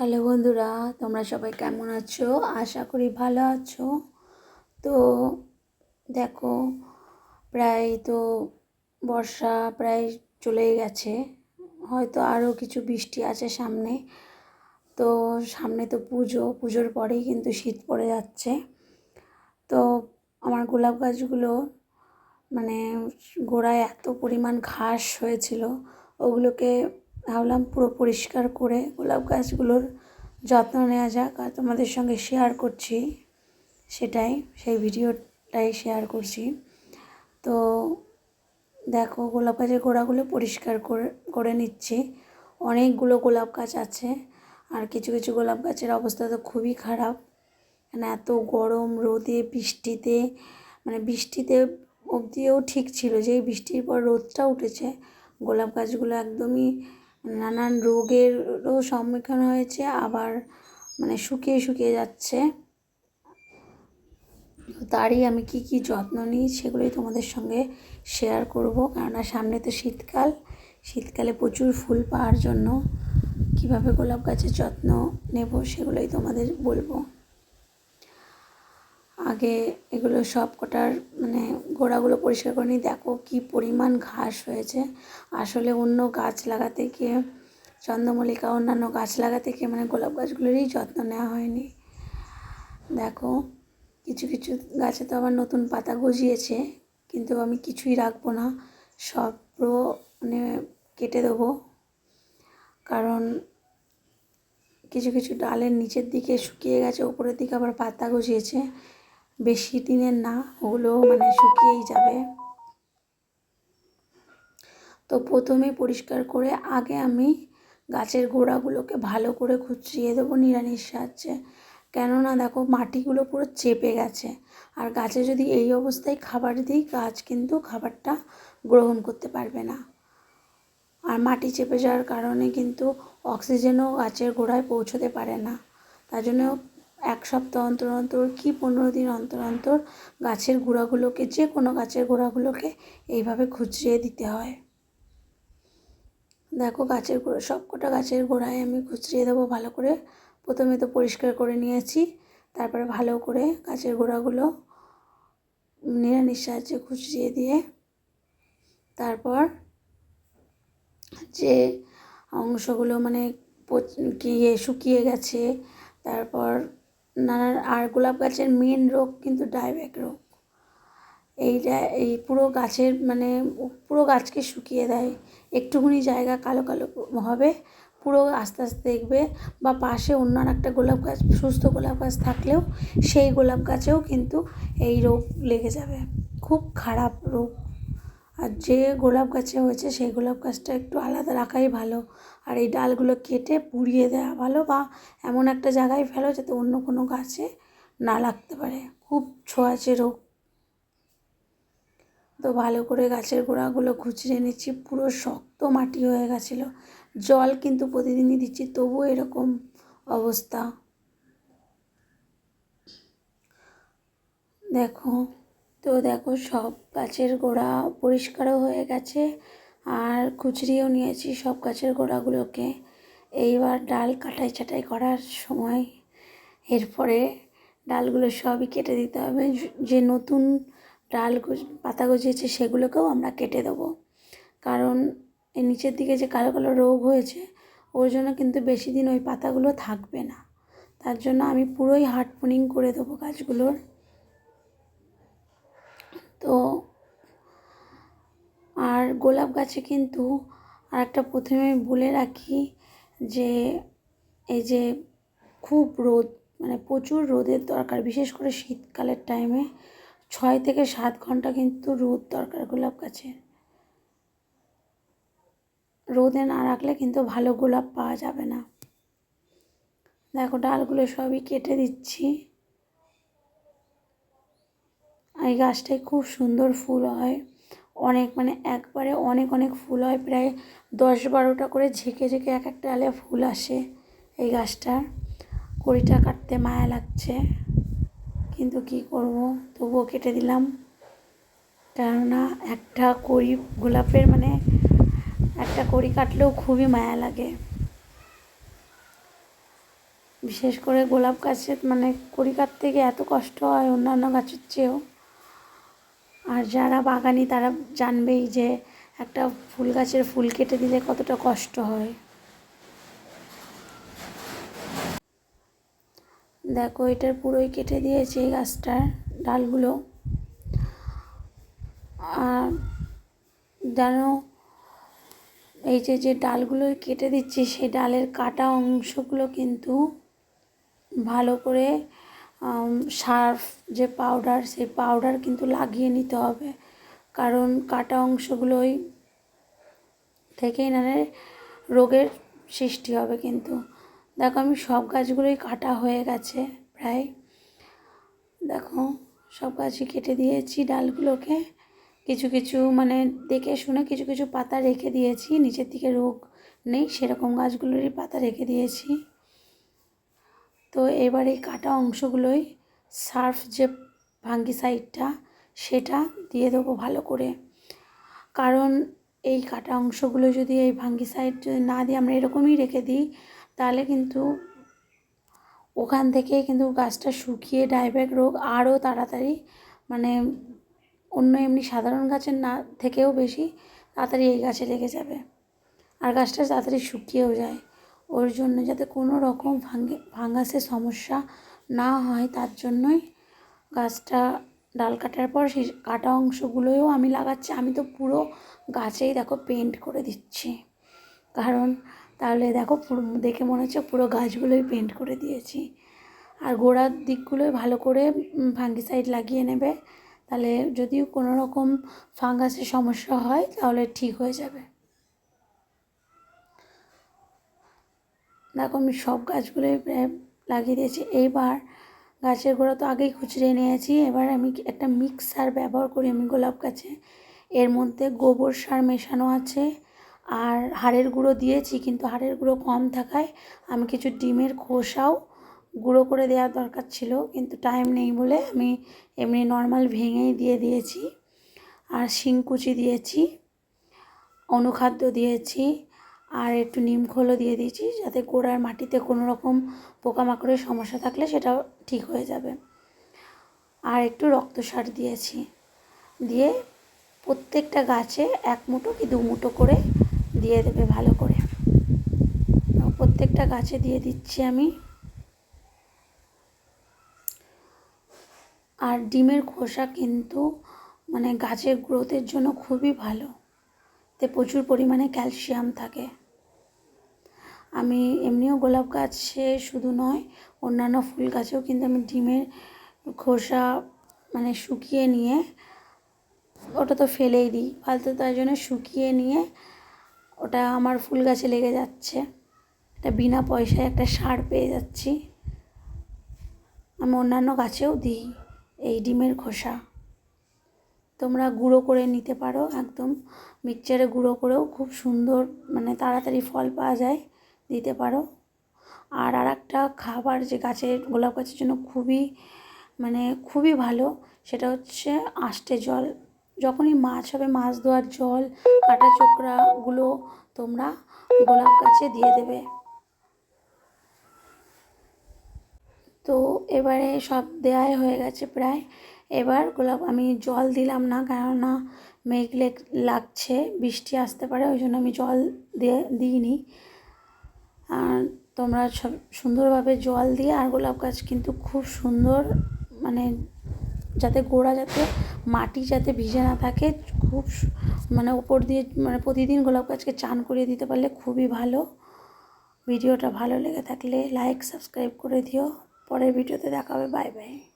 Hello বন্ধুরা, তোমরা সবাই কেমন আছো? আশা করি ভালো আছো। তো দেখো, প্রায় তো বর্ষা প্রায় চলেই গেছে। হয়তো আরও কিছু বৃষ্টি আছে সামনে। তো সামনে তো পুজো, পুজোর পরেই কিন্তু শীত পড়ে যাচ্ছে। তো আমার গোলাপ গাছগুলো মানে গোড়ায় এত পরিমাণ ঘাস হয়েছিল, ওগুলোকে ভাবলাম পুরো পরিষ্কার করে গোলাপ গাছগুলোর যত্ন নেওয়া যাক আর তোমাদের সঙ্গে শেয়ার করছি সেটাই, সেই ভিডিওটাই শেয়ার করছি। তো দেখো গোলাপ গাছের গোড়াগুলো পরিষ্কার করে করে নিচ্ছি। অনেকগুলো গোলাপ গাছ আছে আর কিছু কিছু গোলাপ গাছের অবস্থা তো খুবই খারাপ। মানে এত গরম, রোদে, বৃষ্টিতে মানে বৃষ্টিতে অবধিও ঠিক ছিল যেই বৃষ্টির পর রোদটা উঠেছে। গোলাপ গাছগুলো একদমই নানান রোগেরও সম্মুখীন হয়েছে, আবার মানে শুকিয়ে শুকিয়ে যাচ্ছে। তারই আমি কি কি যত্ন নিই সেগুলোই তোমাদের সঙ্গে শেয়ার করব। কেননা সামনে তো শীতকাল, শীতকালে প্রচুর ফুল পাওয়ার জন্য কীভাবে গোলাপ গাছের যত্ন নেব সেগুলোই তোমাদের বলব। আগে এগুলো সব কটার মানে গোড়াগুলো পরিষ্কার করে নিই। দেখো কী পরিমাণ ঘাস হয়েছে। আসলে অন্য গাছ লাগাতে গিয়ে চন্দ্রমল্লিকা অন্যান্য গাছ লাগাতে গিয়ে মানে গোলাপ গাছগুলোরই যত্ন নেওয়া হয়নি। দেখো, কিছু কিছু গাছে তো আবার নতুন পাতা গজিয়েছে, কিন্তু আমি কিছুই রাখব না। সব পুরো মানে কেটে দেবো। কারণ কিছু কিছু ডালের নিচের দিকে শুকিয়ে গেছে, ওপরের দিকে আবার পাতা গজিয়েছে। বেশি দিনের না, ওগুলো মানে শুকিয়েই যাবে। তো প্রথমে পরিষ্কার করে আগে আমি গাছের গোড়াগুলোকে ভালো করে খুচরিয়ে দেবো নিড়ানির সাহায্যে। কেননা দেখো, মাটিগুলো পুরো চেপে গেছে। আর গাছে যদি এই অবস্থায় খাবার দিই, গাছ কিন্তু খাবারটা গ্রহণ করতে পারবে না। আর মাটি চেপে যাওয়ার কারণে কিন্তু অক্সিজেনও গাছের গোড়ায় পৌঁছতে পারে না। তার জন্য এক সপ্তাহ অন্তর অন্তর কি পনেরো দিন অন্তর অন্তর গাছের গোড়াগুলোকে, যে কোনো গাছের গোড়াগুলোকে এইভাবে খুচরিয়ে দিতে হয়। দেখো গাছের গোড়া সব কটা গাছের গোড়ায় আমি খুচরিয়ে দেবো, ভালো করে প্রথমে তো পরিষ্কার করে নিয়েছি, তারপরে ভালো করে গাছের গোড়াগুলো নিড়ানির সাহায্যে খুচরিয়ে দিয়ে তারপর যে অংশগুলো মানে ইয়ে শুকিয়ে গেছে, তারপর নানান আর গোলাপ গাছের মেন রোগ কিন্তু ডাইব্যাক রোগ। এইটা, এই পুরো গাছের মানে পুরো গাছকে শুকিয়ে দেয়। একটুখানি জায়গা কালো কালো হবে, পুরো আস্তে আস্তে দেখবে বা পাশে অন্য একটা গোলাপ গাছ, সুস্থ গোলাপ গাছ থাকলেও সেই গোলাপ গাছেও কিন্তু এই রোগ লেগে যাবে। খুব খারাপ রোগ। আর যে গোলাপ গাছে হয়েছে, সেই গোলাপ গাছটা একটু আলাদা রাখাই ভালো। আর এই ডালগুলো কেটে পুড়িয়ে দেওয়া ভালো বা এমন একটা জায়গায় ফেলো যাতে অন্য কোনো গাছে না লাগতে পারে। খুব ছোঁয়াচে রোগ। তো ভালো করে গাছের গোড়াগুলো খুচড়ে নিচ্ছি, পুরো শক্ত মাটি হয়ে গেছিল। জল কিন্তু প্রতিদিনই দিচ্ছি, তবুও এরকম অবস্থা। দেখো তো দেখো সব গাছের গোড়া পরিষ্কারও হয়ে গেছে, আর খুচরিয়েও নিয়েছি সব গাছের গোড়াগুলোকে। এইবার ডাল কাটাই ছাটাই করার সময় এরপরে ডালগুলো সবই কেটে দিতে হবে। যে নতুন ডাল পাতা গজিয়েছে সেগুলোকেও আমরা কেটে দেবো। কারণ এই নিচের দিকে যে কালো কালো রোগ হয়েছে, ওর জন্য কিন্তু বেশি দিন ওই পাতাগুলো থাকবে না। তার জন্য আমি পুরোই হার্ডপোনিং করে দেবো গাছগুলোর। তো আর গোলাপ গাছে কিন্তু আর একটা প্রথমে বলে রাখি যে এই যে খুব রোদ মানে প্রচুর রোদের দরকার, বিশেষ করে শীতকালের টাইমে ছয় থেকে সাত ঘণ্টা কিন্তু রোদ দরকার গোলাপ গাছের রোদে না রাখলে কিন্তু ভালো গোলাপ পাওয়া যাবে না। দেখো ডালগুলো সবই কেটে দিচ্ছি। এই গাছটায় খুব সুন্দর ফুল হয়। অনেক মানে একবারে অনেক অনেক ফুল হয়। প্রায় দশ বারোটা করে ঝেঁকে ঝেঁকে এক একটা ডালে ফুল আসে এই গাছটার। কড়িটা কাটতে মায়া লাগছে। কিন্তু কি করব? তবুও কেটে দিলাম। কেননা একটা কড়ি গোলাপের মানে একটা কড়ি কাটলেও খুবই মায়া লাগে। বিশেষ করে গোলাপ গাছের মানে কড়ি কাটতে গিয়ে এত কষ্ট হয় অন্যান্য গাছের চেয়েও। আর যারা বাগানি, তারা জানবেই যে একটা ফুল গাছের ফুল কেটে দিলে কতটা কষ্ট হয়। দেখো, এটার পুরোই কেটে দিয়েছে এই গাছটার ডালগুলো। আর জানো, এই যে যে ডালগুলো কেটে দিচ্ছি সেই ডালের কাটা অংশগুলো কিন্তু ভালো করে সার্ফ যে পাউডার সেই পাউডার কিন্তু লাগিয়ে নিতে হবে। কারণ কাটা অংশগুলোই থেকেই নাহলে রোগের সৃষ্টি হবে কিন্তু। দেখো আমি সব গাছগুলোই কাটা হয়ে গেছে প্রায়। দেখো, সব গাছই কেটে দিয়েছি ডালগুলোকে। কিছু কিছু মানে দেখে শুনে কিছু কিছু পাতা রেখে দিয়েছি। নিচের দিকে রোগ নেই, সেরকম গাছগুলোরই পাতা রেখে দিয়েছি। তো এবার এই কাটা অংশগুলোই সার্ফ যে ভাঙ্গি সাইডটা সেটা দিয়ে দেবো ভালো করে। কারণ এই কাটা অংশগুলো যদি এই ভাঙ্গি সাইড যদি না দিয়ে আমরা এরকমই রেখে দিই, তাহলে কিন্তু ওখান থেকে কিন্তু গাছটা শুকিয়ে ডাইব্যাক রোগ আরও তাড়াতাড়ি মানে অন্য এমনি সাধারণ গাছের না থেকেও বেশি তাড়াতাড়ি এই গাছে লেগে যাবে। আর গাছটা তাড়াতাড়ি শুকিয়েও যায়। ওর জন্য যাতে কোনো রকম ভাঙ্গে ভাঙ্গাসের সমস্যা না হয়, তার জন্যই গাছটা ডাল কাটার পর সেই কাটা অংশগুলোও আমি লাগাচ্ছি। আমি তো পুরো গাছেই দেখো পেন্ট করে দিচ্ছি। কারণ তাহলে দেখো পুরো, দেখে মনে হচ্ছে পুরো গাছগুলোই পেন্ট করে দিয়েছি। আর গোড়ার দিকগুলোই ভালো করে ভাঙ্গিসাইড লাগিয়ে নেবে। তাহলে যদিও কোনো রকম ফাঙ্গাসের সমস্যা হয়, তাহলে ঠিক হয়ে যাবে। দেখো আমি সব গাছগুলোই প্রায় লাগিয়ে দিয়েছি। এইবার গাছের গোড়া তো আগেই খুচড়ে নিয়েছি। এবার আমি একটা মিক্স সার ব্যবহার করি আমি গোলাপ গাছে। এর মধ্যে গোবর সার মেশানো আছে আর হাড়ের গুঁড়ো দিয়েছি, কিন্তু হাড়ের গুঁড়ো কম থাকায় আমি কিছু ডিমের খোসাও গুঁড়ো করে দেওয়ার দরকার ছিল, কিন্তু টাইম নেই বলে আমি এমনি নর্মাল ভেঙেই দিয়ে দিয়েছি। আর শিংকুচি দিয়েছি, অনুখাদ্য দিয়েছি আর একটু নিম খোলও দিয়ে দিয়েছি যাতে গোড়ার মাটিতে কোনো রকম পোকামাকড়ের সমস্যা থাকলে সেটাও ঠিক হয়ে যাবে। আর একটু রক্ত সার দিয়েছি। দিয়ে প্রত্যেকটা গাছে এক মুঠো কি দু মুঠো করে দিয়ে দেবে ভালো করে। প্রত্যেকটা গাছে দিয়ে দিচ্ছি আমি। আর ডিমের খোসা কিন্তু মানে গাছের গ্রোথের জন্য খুবই ভালো। তে প্রচুর পরিমাণে ক্যালসিয়াম থাকে। আমি এমনিও গোলাপ গাছে শুধু নয়, অন্যান্য ফুল গাছেও কিন্তু আমি ডিমের খোসা মানে শুকিয়ে নিয়ে ওটা তো ফেলেই দিই। ফালতু তার জন্য শুকিয়ে নিয়ে ওটা আমার ফুল গাছে লেগে যাচ্ছে। এটা বিনা পয়সায় একটা সার পেয়ে যাচ্ছি। আমি অন্যান্য গাছেও দিই এই ডিমের খোসা। তোমরা গুঁড়ো করে নিতে পারো, একদম মিক্সচারে গুঁড়ো করেও খুব সুন্দর মানে তাড়াতাড়ি ফল পাওয়া যায়। দিতে পারো। আর আর একটা খাবার যে গাছের গোলাপ গাছের জন্য খুবই মানে খুবই ভালো, সেটা হচ্ছে আষ্টে জল। যখনই মাছ হবে, মাছ ধোয়ার জল, কাটা চোকরাগুলো তোমরা গোলাপ গাছে দিয়ে দেবে। তো এবারে সব দেয়াই হয়ে গেছে প্রায়। এবার গোলাপ, আমি জল দিলাম না, কেননা মেঘ লাগছে, বৃষ্টি আসতে পারে, ওই জন্য আমি জল দিয়ে দিইনি। আর তোমরা সব সুন্দরভাবে জল দিয়ে আর গোলাপ গাছ কিন্তু খুব সুন্দর মানে যাতে গোড়া যাতে মাটি যাতে ভিজে না থাকে, খুব মানে ওপর দিয়ে মানে প্রতিদিন গোলাপ গাছকে চান করিয়ে দিতে পারলে খুবই ভালো। ভিডিওটা ভালো লেগে থাকলে লাইক, সাবস্ক্রাইব করে দিও। পরের ভিডিওতে দেখা হবে, বাই বাই।